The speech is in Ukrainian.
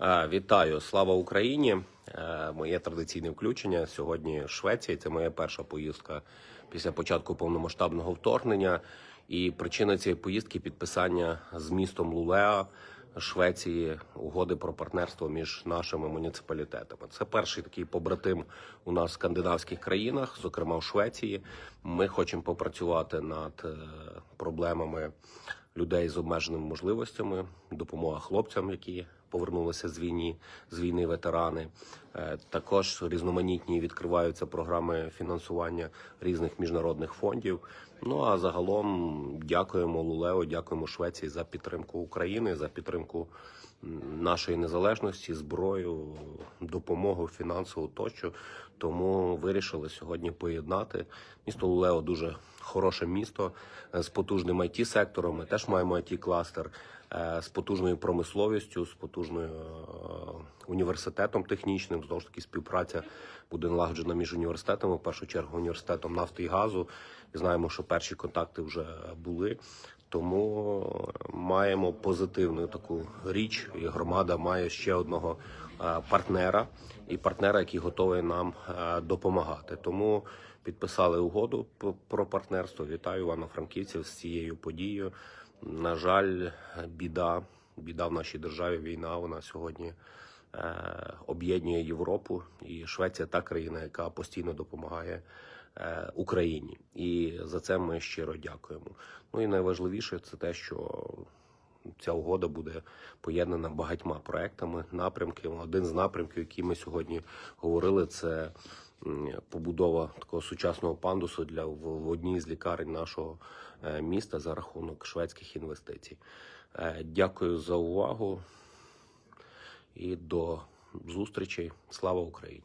Е, Вітаю, слава Україні! Е, Моє традиційне включення сьогодні Швеція. Це моя перша поїздка після початку повномасштабного вторгнення. І причина цієї поїздки підписання з містом Лулеа Швеції угоди про партнерство між нашими муніципалітетами. Це перший такий побратим у нас в скандинавських країнах, зокрема в Швеції. Ми хочемо попрацювати над е, проблемами людей з обмеженими можливостями, допомога хлопцям, які повернулися з війни, з війни ветерани. Е, Також різноманітні відкриваються програми фінансування різних міжнародних фондів. Ну а загалом дякуємо Лулео, дякуємо Швеції за підтримку України, за підтримку нашої незалежності, зброю, допомогу фінансову тощо. Тому вирішили сьогодні поєднати. Місто Лулео дуже хороше місто е, з потужним it сектором. Ми теж маємо it кластер з потужною промисловістю, з потужною е, університетом технічним. Знову ж таки, співпраця буде налагоджена між університетами. В першу чергу університетом нафти і газу. І знаємо, що перші контакти вже були. Тому маємо позитивну таку річ, і громада має ще одного е, партнера і партнера, який готовий нам е, допомагати. Тому підписали угоду про партнерство. Вітаю івано-франківців з цією подією. На жаль, біда, біда в нашій державі. Війна вона сьогодні е, об'єднує Європу, і Швеція та країна, яка постійно допомагає е, Україні. І за це ми щиро дякуємо. Ну і найважливіше це те, що ця угода буде поєднана багатьма проектами, напрямками. Один з напрямків, які ми сьогодні говорили, це побудова такого сучасного пандусу для в, в одній з лікарень нашого е, міста за рахунок шведських інвестицій. Е, Дякую за увагу і до зустрічей. Слава Україні!